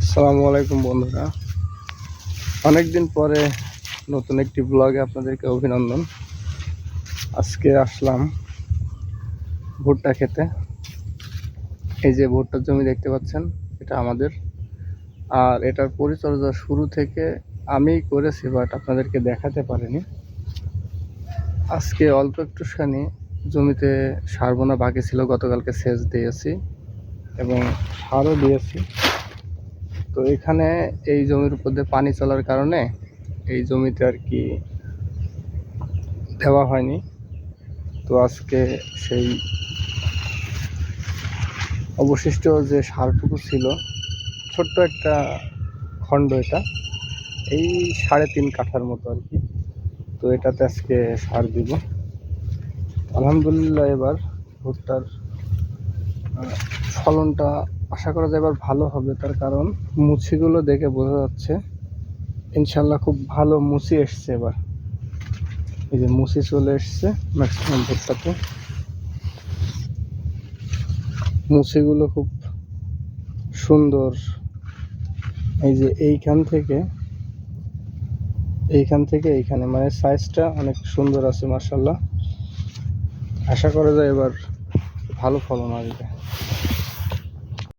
আসসালামু আলাইকুম বন্ধুরা। অনেকদিন পরে নতুন একটি ব্লগে আপনাদেরকে অভিনন্দন। আজকে আসলাম ভুট্টা খেতে। এই যে ভুট্টার জমি দেখতে পাচ্ছেন, এটা আমাদের। আর এটার পরিচর্যা শুরু থেকে আমিই করেছি বাট আপনাদেরকে দেখাতে পারিনি। আজকে অল্প একটুখানি জমিতে সার বোনা বাকি ছিল গতকালকে সেচ দিয়েছি এবং সারও দিয়েছি। তো এখানে এই জমির উপর দিয়ে পানি চলার কারণে এই জমিতে আর কি দেওয়া হয়নি। তো আজকে সেই অবশিষ্ট যে সারটুকু ছিল, ছোট্ট একটা খণ্ড এটা, এই সাড়ে তিন কাঠার মতো আর কি। তো এটাতে আজকে সার দিব। আলহামদুলিল্লাহ এবার ভুট্টার ফলনটা আশা করা যায় এবার ভালো হবে। তার কারণ মুছিগুলো দেখে বোঝা যাচ্ছে, ইনশাল্লাহ খুব ভালো মুছি এসছে এবার। এই যে মুছি চলে এসছে ম্যাক্সিমাম ভুট্টাতে। মুছিগুলো খুব সুন্দর। এই যে এইখান থেকে এইখান থেকে এইখানে মানে সাইজটা অনেক সুন্দর আছে মার্শাল্লাহ আশা করা যায় এবার ভালো ফলন আসবে।